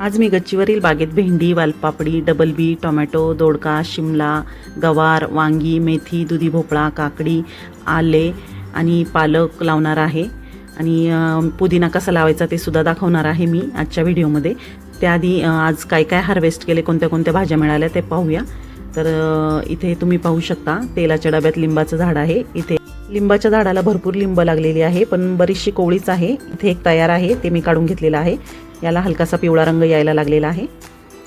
आज मी गच्चीवरील बागेत भेंडी वालपापडी डबल बी टोमॅटो दोडका शिमला गवार वांगी मेथी दुधी भोपळा काकडी आले आणि पालक लावणार आहे. आणि पुदिना कसा लावायचा ते सुद्धा दाखवणार आहे मी आजच्या व्हिडिओमध्ये. त्याआधी आज काय काय हार्वेस्ट केले कोणत्या कोणत्या भाज्या मिळाल्या ते पाहूया. तर इथे तुम्ही पाहू शकता तेलाच्या डब्यात लिंबाचं झाड आहे. इथे लिंबाच्या झाडाला भरपूर लिंब लागलेली आहे पण बरीचशी कोवळीच आहे. इथे एक तयार आहे ते मी काढून घेतलेलं आहे. याला हलकासा पिवळा रंग यायला लागलेला आहे.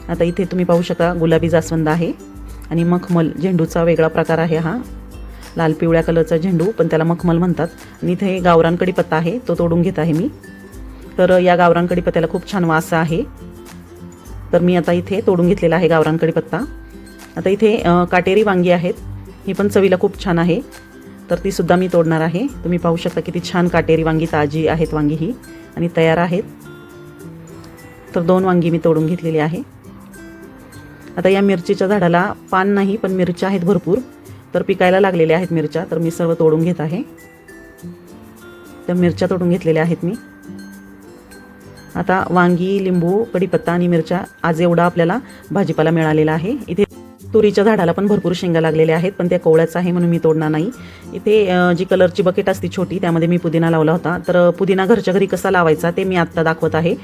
आता इथे तुम्ही पाहू शकता गुलाबी जास्वंद आहे. आणि मखमल झेंडूचा वेगळा प्रकार आहे हा. लाल पिवळ्या कलरचा झेंडू पण त्याला मखमल म्हणतात. आणि इथे गावरान कडीपत्ता आहे तो तोडून घेत आहे मी. तर या गावरान कडीपत्त्याला खूप छान वास आहे. तर मी आता इथे तोडून घेतलेला आहे गावरान कडीपत्ता आता इथे काटेरी वांगी आहेत. ही पण चवीला खूप छान आहे. तर ती सुद्धा मी तोडणार आहे. तुम्ही पाहू शकता किती छान काटेरी वांगी ताजी आहेत वांगी ही आणि तयार आहेत. तर दोन वांगी मी तोडून घेतलेली आहे. आता या मिरचीच्या झाडाला पान नाही पण मिरच्या आहेत भरपूर. तर पिकायला लागलेल्या आहेत मिरच्या तर मी सर्व तोडून घेत आहे. तर मिरच्या तोडून घेतलेल्या आहेत मी. आता वांगी लिंबू कढीपत्ता आणि मिरच्या आज एवढा आपल्याला भाजीपाला मिळालेला आहे. इथे तुरीच्या झाडाला पण भरपूर शेंगा लागलेल्या आहेत पण त्या कोवळ्याच आहे म्हणून मी तोडणार नाही. इथे जी कलरची बकेट असते छोटी त्यामध्ये मी पुदिना लावला होता. तर पुदिना घरच्या घरी कसा लावायचा ते मी आत्ता दाखवत आहे.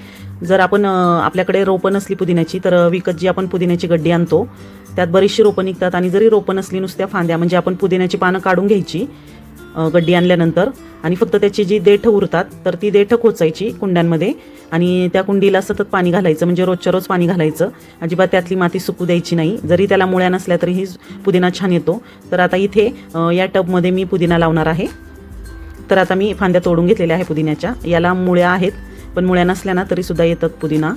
जर आपण आपल्याकडे रोपं नसली पुदिन्याची तर विकत जी आपण पुदिन्याची गड्डी आणतो त्यात बरीचशी रोपं निघतात. आणि जरी रोपं नसली नुसत्या फांद्या म्हणजे आपण पुदिन्याची पानं काढून घ्यायची गड्डी आणल्यानंतर आणि फक्त त्याची जी देठं उरतात तर ती देठं खोचायची कुंड्यांमध्ये आणि त्या कुंडीला सतत पाणी घालायचं म्हणजे रोजच्या रोज पाणी घालायचं. अजिबात त्यातली माती सुकू द्यायची नाही. जरी त्याला मुळ्या नसल्या तरीही पुदिना छान येतो. तर आता इथे या टबमध्ये मी पुदिना लावणार आहे. तर आता मी फांद्या तोडून घेतलेल्या आहे पुदिन्याच्या. याला मुळ्या आहेत पण मुळ्या नसल्या ना तरीसुद्धा येतात पुदिना.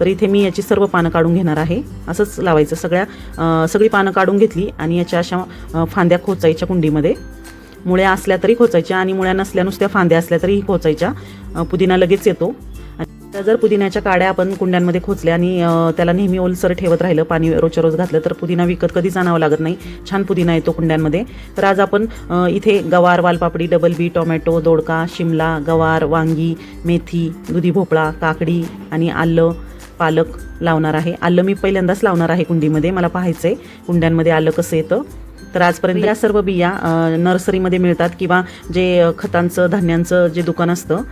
तर इथे मी याची सर्व पानं काढून घेणार आहे. असंच लावायचं. सगळ्या सगळी पानं काढून घेतली आणि याच्या अशा फांद्या खोचायच्या कुंडीमध्ये. मुळ्या असल्या तरी खोचायच्या आणि मुळ्या नसल्या नुसत्या फांद्या असल्या तरीही खोचायच्या. पुदिना लगेच येतो. आणि जर पुदिन्याच्या काड्या आपण कुंड्यांमध्ये खोचल्या आणि त्याला नेहमी ओलसर ठेवत राहिलं पाणी रोजच्या रोज घातलं तर पुदिना विकत कधीच आणावं लागत नाही. छान पुदिना येतो कुंड्यांमध्ये. तर आज आपण इथे गवार वालपापडी डबल बी टोमॅटो दोडका शिमला गवार वांगी मेथी दुधी भोपळा काकडी आणि आलं पालक लावणार आहे. आलं मी पहिल्यांदाच लावणार आहे कुंडीमध्ये. मला पाहायचं आहे कुंड्यांमध्ये आलं कसं येतं. तर आजपर्यंत या सर्व बिया नर्सरीमध्ये मिळतात किंवा जे खतांचं धान्यांचं जे दुकान असतं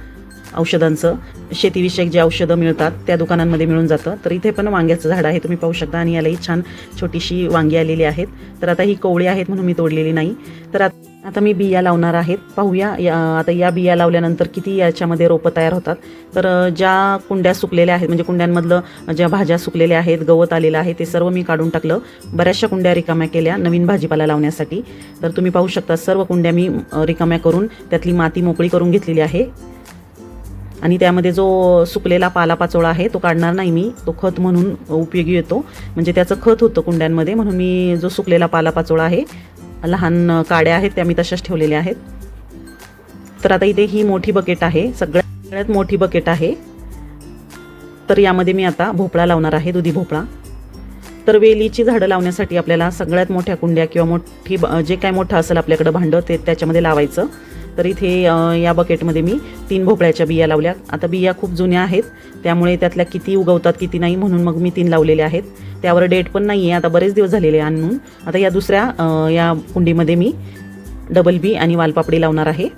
औषधांचं. शेतीविषयक जे औषधं मिळतात त्या दुकानांमध्ये मिळून जातं. तर इथे पण वांग्याचं झाड आहे तुम्ही पाहू शकता. आणि यालाही छान छोटीशी वांगी आलेली आहेत. तर आता ही कोवळी आहेत म्हणून मी तोडलेली नाही. तर आता मी बिया लावणार आहेत. पाहूया या आता या बिया लावल्यानंतर किती याच्यामध्ये रोपं तयार होतात. तर ज्या कुंड्या सुकलेल्या आहेत म्हणजे कुंड्यांमधलं ज्या भाज्या सुकलेल्या आहेत गवत आलेलं आहे ते सर्व मी काढून टाकलं. बऱ्याचशा कुंड्या रिकाम्या केल्या नवीन भाजीपाला लावण्यासाठी. तर तुम्ही पाहू शकता सर्व कुंड्या मी रिकाम्या करून त्यातली माती मोकळी करून घेतलेली आहे. आणि त्यामध्ये जो सुकलेला पालापाचोळा आहे तो काढणार नाही मी. तो खत म्हणून उपयोगी येतो. म्हणजे त्याचं खत होतं कुंड्यांमध्ये म्हणून मी जो सुकलेला पालापाचोळा आहे लहान काड्या आहेत त्या मी तशाच ठेवलेल्या आहेत. तर आता इथे ही मोठी बकेट आहे. सगळ्यात सगळ्यात मोठी बकेट आहे. तर यामध्ये मी आता भोपळा लावणार आहे दुधी भोपळा. तर वेलीची झाडं लावण्यासाठी आपल्याला सगळ्यात मोठ्या कुंड्या किंवा मोठी जे काय मोठं असेल आपल्याकडं भांडं ते त्याच्यामध्ये लावायचं. तर इथे या बकेटमध्ये मी तीन भोपळ्याच्या बिया लावल्या आता बिया खूप जुन्या आहेत त्यामुळे त्यातल्या किती उगवतात किती नाही म्हणून मग मी तीन लावलेल्या आहेत. त्यावर डेट पण नाही आहे आता बरेच दिवस झालेले आणून. आता या दुसऱ्या या कुंडीमध्ये मी डबल बी आणि वालपापडी लावणार आहे.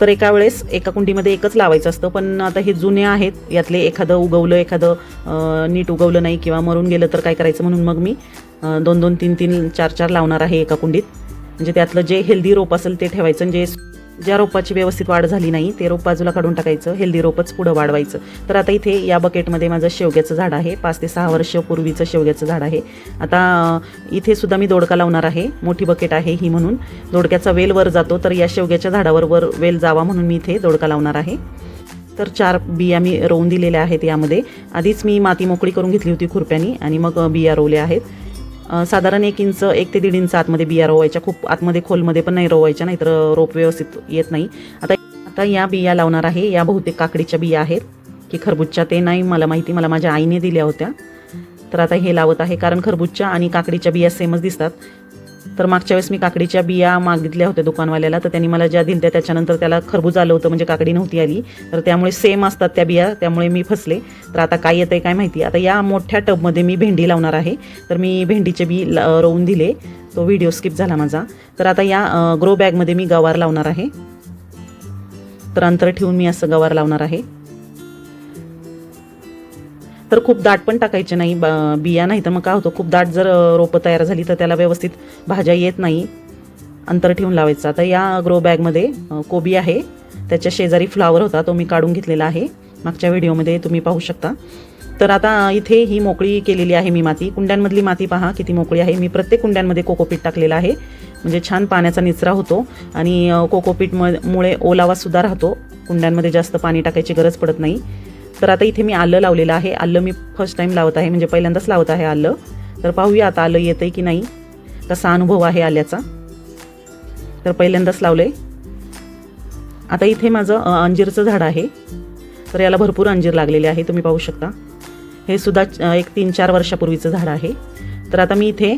तर एका वेळेस एका कुंडीमध्ये एकच लावायचं असतं पण आता हे जुने आहेत. यातले एखादं उगवलं एखादं नीट उगवलं नाही किंवा मरून गेलं तर काय करायचं म्हणून मग मी दोन दोन तीन तीन चार चार लावणार आहे एका कुंडीत. म्हणजे त्यातलं जे हेल्दी रोप असेल ते ठेवायचं जे ज्या रोपाची व्यवस्थित वाढ झाली नाही ते रोप बाजूला काढून टाकायचं हेल्दी रोपच पुढं वाढवायचं. तर आता इथे या बकेटमध्ये माझं शेवग्याचं झाड आहे पाच ते सहा वर्ष पूर्वीचं शेवग्याचं झाड आहे. आता इथे सुद्धा मी दोडका लावणार आहे मोठी बकेट आहे ही म्हणून. दोडक्याचा वेल वर जातो तर या शेवग्याच्या झाडावर वर वेल जावा म्हणून मी इथे दोडका लावणार आहे. तर चार बिया मी रोवून दिलेल्या आहेत यामध्ये. आधीच मी माती मोकळी करून घेतली होती खुरप्यानी आणि मग बिया रोवल्या आहेत. साधारण एक इंच एक ते दीड इंच आतमध्ये बिया रोवायच्या. खूप आतमध्ये खोलमध्ये पण नाही रोवायच्या नाहीतर रोप व्यवस्थित येत नाही. आता आता या बिया लावणार आहे. या बहुतेक काकडीच्या बिया आहेत की खरबूजच्या. ते नाही मला माहिती. मला माझ्या आईने दिल्या होत्या. तर आता हे लावत आहे कारण खरबूजच्या आणि काकडीच्या बिया सेमच दिसतात. तर मागच्या वेळेस मी काकडीच्या बिया मागितल्या होत्या दुकानवाल्याला तर त्यांनी मला ज्या दिल्या त्याच्यानंतर त्याला खरबूज आलं होतं म्हणजे काकडी नव्हती आली. तर त्यामुळे सेम असतात त्या बिया त्यामुळे मी फसले. तर आता काय येतं आहे काय माहिती. आता या मोठ्या टबमध्ये मी भेंडी लावणार आहे. तर मी भेंडीचे बी ल- रोवून दिले. तो व्हिडिओ स्किप झाला माझा. तर आता या ग्रो बॅगमध्ये मी गवार लावणार आहे. तर अंतर ठेवून मी असं गवार लावणार आहे. तर खूप दाट पण टाकायचे नाही बा बिया नाही तर मग काय होतं खूप दाट जर रोपं तयार झाली तर त्याला व्यवस्थित भाज्या येत नाही. अंतर ठेवून लावायचं. आता या ग्रो बॅगमध्ये कोबी आहे. त्याच्या शेजारी फ्लावर होता तो मी काढून घेतलेला आहे. मागच्या व्हिडिओमध्ये तुम्ही पाहू शकता. तर आता इथे ही मोकळी केलेली आहे मी माती. कुंड्यांमधली माती पहा किती मोकळी आहे. मी प्रत्येक कुंड्यांमध्ये कोकोपीट टाकलेलं आहे. म्हणजे छान पाण्याचा निचरा होतो. आणि कोकोपीट मुळे ओलावासुद्धा राहतो. कुंड्यांमध्ये जास्त पाणी टाकायची गरज पडत नाही. तर आता इथे मी आलं लावलेलं आहे. आलं मी फर्स्ट टाईम लावत आहे. म्हणजे पहिल्यांदाच लावत आहे आलं. तर पाहूया आता आलं येतं आहे की नाही. कसा अनुभव आहे आल्याचा. तर पहिल्यांदाच लावलं आहे आता इथे माझं अंजीरचं झाड आहे. तर याला भरपूर अंजीर लागलेले आहे. तुम्ही पाहू शकता. हे सुद्धा एक तीन चार वर्षापूर्वीचं झाड आहे. तर आता मी इथे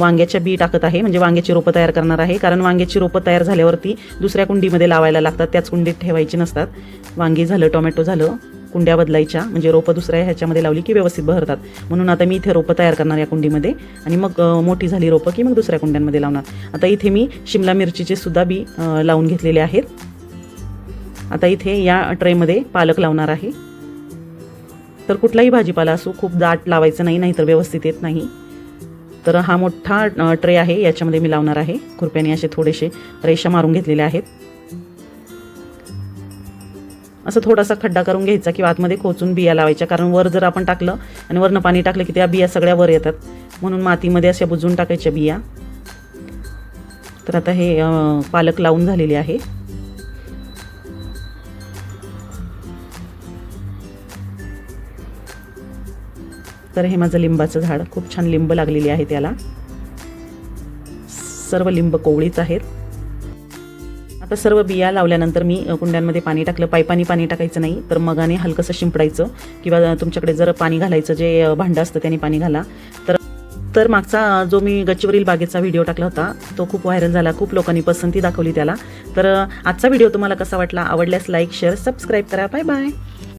वांग्याच्या बी टाकत आहे. म्हणजे वांग्याची रोपं तयार करणार आहे. कारण वांग्याची रोपं तयार झाल्यावरती दुसऱ्या कुंडीमध्ये लावायला लागतात. त्याच कुंडीत ठेवायची नसतात. वांगी झालं टोमॅटो झालं. कुंड्या बदलायच्या म्हणजे रोपं दुसऱ्या ह्याच्यामध्ये लावली की व्यवस्थित बहरतात. म्हणून आता मी इथे रोपं तयार करणार या कुंडीमध्ये. आणि मग मोठी झाली रोपं की मग दुसऱ्या कुंड्यांमध्ये लावणार. आता इथे मी शिमला मिरचीचे सुद्धा बी लावून घेतलेले आहेत. आता इथे या ट्रेमध्ये पालक लावणार आहे. तर कुठलाही भाजीपाला असो खूप दाट लावायचं नाही नाहीतर व्यवस्थित येत नाही. तर हा मोठा ट्रे आहे याच्यामध्ये मी लावणार आहे. खुरप्याने असे थोडेसे रेषा मारून घेतलेले आहेत. असं थोडासा खड्डा करून घ्यायचा किंवा आतमध्ये खोचून बिया लावायच्या. कारण वर जर आपण टाकलं आणि वरनं पाणी टाकलं की त्या बिया सगळ्या वर येतात. म्हणून मातीमध्ये अशा बुजून टाकायच्या बिया. तर आता हे पालक लावून झालेले आहे. तर हे माझं लिंबाचं झाड. खूप छान लिंब लागलेली आहे त्याला. सर्व लिंब कोवळीच आहेत. तर सर्व बिया लावल्यानंतर मी कुंड्यांमध्ये पाणी टाकलं. पाईपानी पाणी टाकायचं नाही तर मगाने हलकंसं शिंपडायचं. किंवा तुमच्याकडे जर पाणी घालायचं जे भांडं असतं त्याने पाणी घाला. तर तर मागचा जो मी गच्चीवरील बागेचा व्हिडिओ टाकला होता तो खूप व्हायरल झाला. खूप लोकांनी पसंती दाखवली त्याला. तर आजचा व्हिडिओ तुम्हाला कसा वाटला? आवडल्यास लाईक शेअर सबस्क्राईब करा. Bye bye